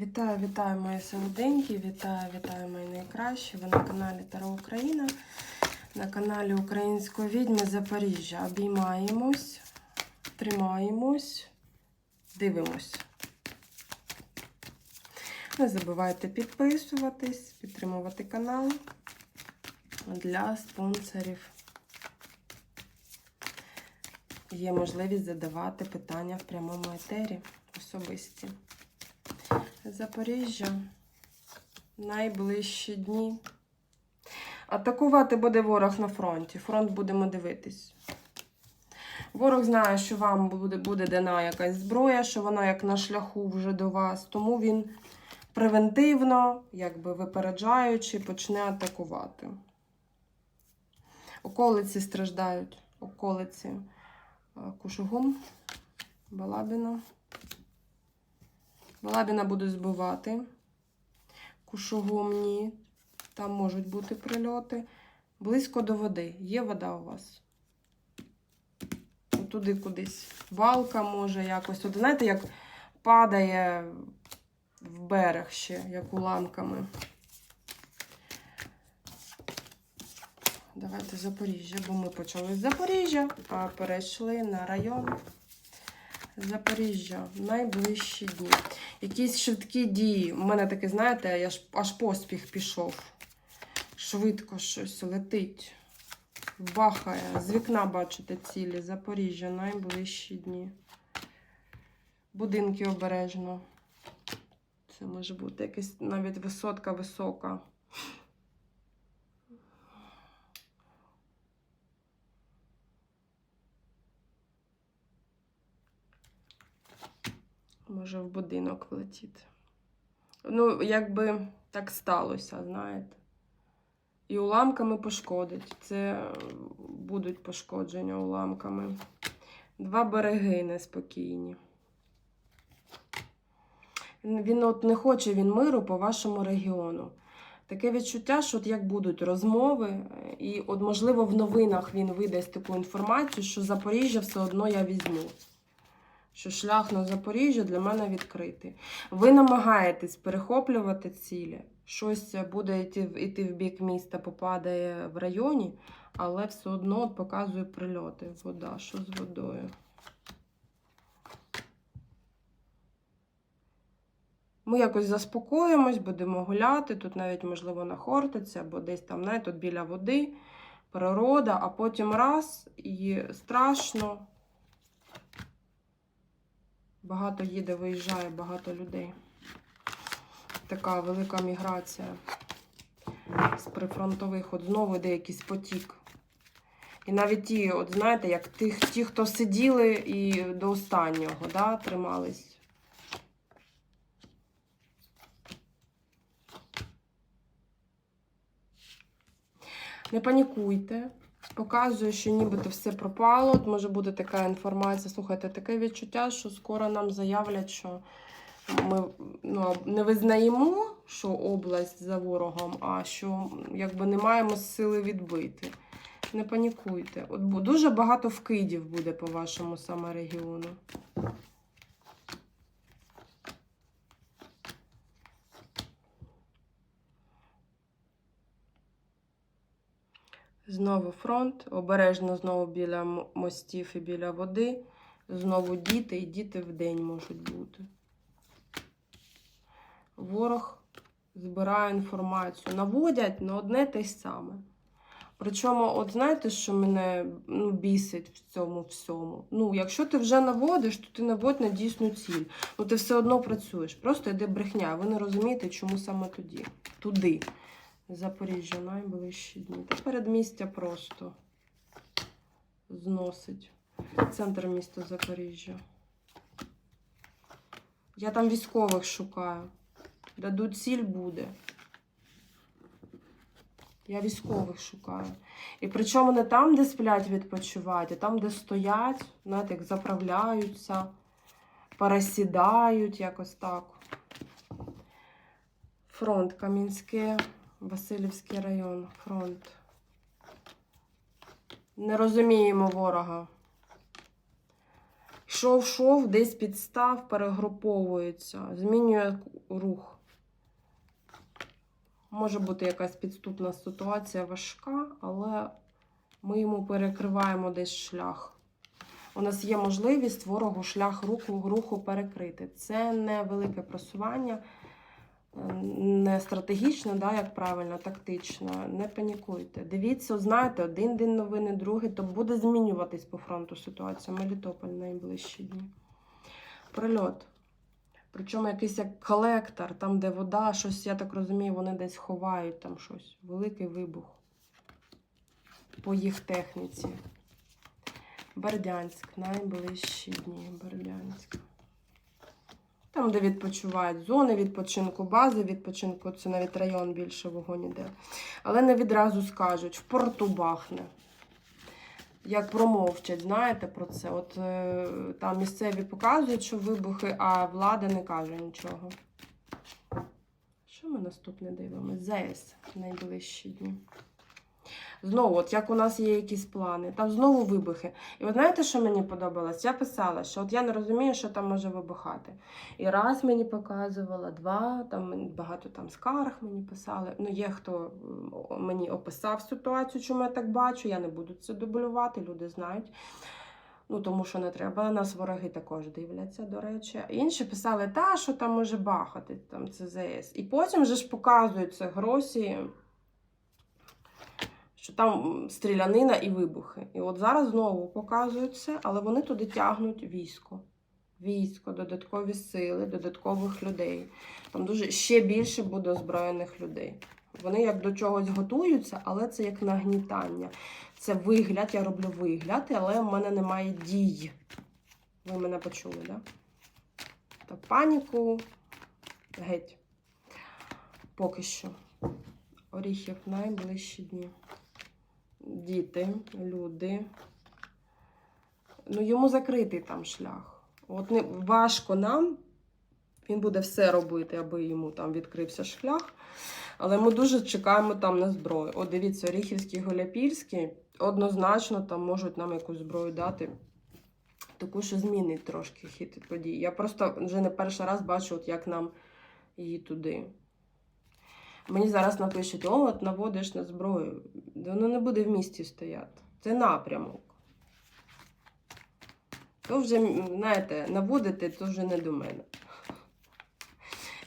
Вітаю, вітаю мої солоденькі, вітаю, вітаю мої найкращі. Ви на каналі Таро Україна, на каналі Української відьми Запоріжжя. Обіймаємось, тримаємось, дивимось. Не забувайте підписуватись, підтримувати канал для спонсорів. Є можливість задавати питання в прямому етері особисті. Запоріжжя. Найближчі дні. Атакувати буде ворог на фронті. Фронт будемо дивитись. Ворог знає, що вам буде, буде дана якась зброя, що вона як на шляху вже до вас. Тому він превентивно, якби випереджаючи, почне атакувати. Околиці страждають. Околиці е, Кушугум, Балабіна. Балабіна буду збивати. Кушугумні. Там можуть бути прильоти. Близько до води. Є вода у вас? Туди кудись. Балка може якось. От знаєте, як падає в берег ще, як уламками. Давайте Запоріжжя, бо ми почали з Запоріжжя, а перейшли на район. Запоріжжя, найближчі дні. Якісь швидкі дії. У мене таке, знаєте, я ж аж поспіх пішов. Швидко щось летить. Бахає. З вікна бачите цілі. Запоріжжя, найближчі дні. Будинки обережно. Це може бути якась навіть висотка висока. Може в будинок влетіти. Ну, якби так сталося, знаєте. І уламками пошкодить. Це е, будуть пошкодження уламками. Два береги неспокійні. Він, от не хоче він миру по вашому регіону. Таке відчуття, що от як будуть розмови, е, і, от, можливо, в новинах він видасть таку інформацію, що Запоріжжя все одно я візьму що шлях на Запоріжжя для мене відкритий. Ви намагаєтесь перехоплювати цілі. Щось буде йти, в бік міста, попадає в районі, але все одно показує прильоти. Вода, що з водою. Ми якось заспокоїмось, будемо гуляти. Тут навіть, можливо, на Хортиці, або десь там, знаєте, тут біля води, природа, а потім раз і страшно. Багато їде, виїжджає, багато людей. Така велика міграція з прифронтових. От знову йде якийсь потік. І навіть ті, от знаєте, як ті, ті хто сиділи і до останнього да, тримались. Не панікуйте. Показує, що нібито все пропало. От може бути така інформація. Слухайте, таке відчуття, що скоро нам заявлять, що ми ну, не визнаємо, що область за ворогом, а що якби не маємо сили відбити. Не панікуйте. От дуже багато вкидів буде по вашому саме регіону. Знову фронт, обережно знову біля мостів і біля води. Знову діти, і діти в день можуть бути. Ворог збирає інформацію. Наводять на одне те саме. Причому, от знаєте, що мене ну, бісить в цьому всьому? Ну, якщо ти вже наводиш, то ти наводь на дійсну ціль. Ну, ти все одно працюєш. Просто йде брехня. Ви не розумієте, чому саме тоді. Туди. Запоріжжя найближчі дні. Та передмістя просто зносить. Центр міста Запоріжжя. Я там військових шукаю. Дадуть ціль буде. Я військових шукаю. І причому не там, де сплять відпочивають, а там, де стоять, знаєте, як заправляються, пересідають якось так. Фронт Кам'янське. Васильівський район, фронт. Не розуміємо ворога. Шов, шов, десь підстав, перегруповується, змінює рух. Може бути якась підступна ситуація важка, але ми йому перекриваємо десь шлях. У нас є можливість ворогу шлях руху, руху перекрити. Це не велике просування, не стратегічно, да, як правильно, тактично. Не панікуйте. Дивіться, знаєте, один день новини, другий, то буде змінюватись по фронту ситуація. Мелітополь найближчі дні. Прильот. Причому якийсь як колектор, там, де вода, щось, я так розумію, вони десь ховають там щось. Великий вибух по їх техніці. Бердянськ, найближчі дні. Бердянськ. Там, де відпочивають зони відпочинку, бази відпочинку, це навіть район більше вогонь іде. Але не відразу скажуть, в порту бахне. Як промовчать, знаєте про це? От е, там місцеві показують, що вибухи, а влада не каже нічого. Що ми наступне дивимося? ЗС найближчі дні. Знову, от як у нас є якісь плани, там знову вибухи. І от знаєте, що мені подобалось? Я писала, що от я не розумію, що там може вибухати. І раз мені показувала, два, там багато там скарг мені писали. Ну, є хто мені описав ситуацію, чому я так бачу. Я не буду це дублювати, люди знають. Ну, тому що не треба. Нас вороги також дивляться, до речі. Інші писали, та, що там може бахати, там ЦЗС. І потім же ж показують це гросі що там стрілянина і вибухи. І от зараз знову показують це, але вони туди тягнуть військо. Військо, додаткові сили, додаткових людей. Там дуже ще більше буде озброєних людей. Вони як до чогось готуються, але це як нагнітання. Це вигляд, я роблю вигляд, але в мене немає дій. Ви мене почули, так? Да? Так, паніку геть. Поки що. Оріхів найближчі дні діти, люди. Ну, йому закритий там шлях. От не важко нам, він буде все робити, аби йому там відкрився шлях. Але ми дуже чекаємо там на зброю. От дивіться, Оріхівський, Голяпільський однозначно там можуть нам якусь зброю дати. Таку, що змінить трошки хід подій. Я просто вже не перший раз бачу, от як нам її туди. Мені зараз напишуть, о, от наводиш на зброю. Воно не буде в місті стояти. Це напрямок. То вже, знаєте, наводити, то вже не до мене.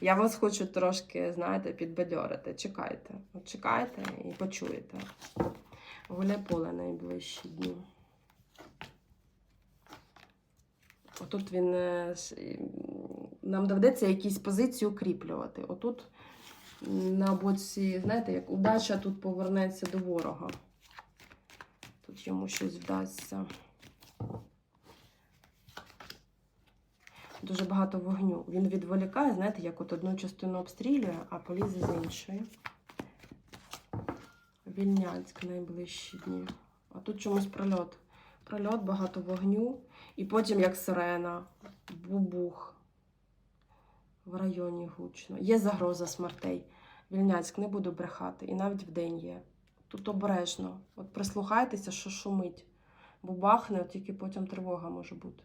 Я вас хочу трошки, знаєте, підбадьорити. Чекайте. От чекайте і почуєте. Гуляйполе найближчі дні. Отут він е, нам доведеться якісь позиції укріплювати. Отут на боці, знаєте, як удача тут повернеться до ворога. Тут йому щось вдасться. Дуже багато вогню. Він відволікає, знаєте, як от одну частину обстрілює, а полізе з іншої. Вільнянськ найближчі дні. А тут чомусь прольот. Прольот, багато вогню. І потім як сирена, бубух. В районі гучно. Є загроза смертей. Вільняцьк, не буду брехати, і навіть вдень є. Тут обережно. От прислухайтеся, що шумить. Бо бахне, от тільки потім тривога може бути.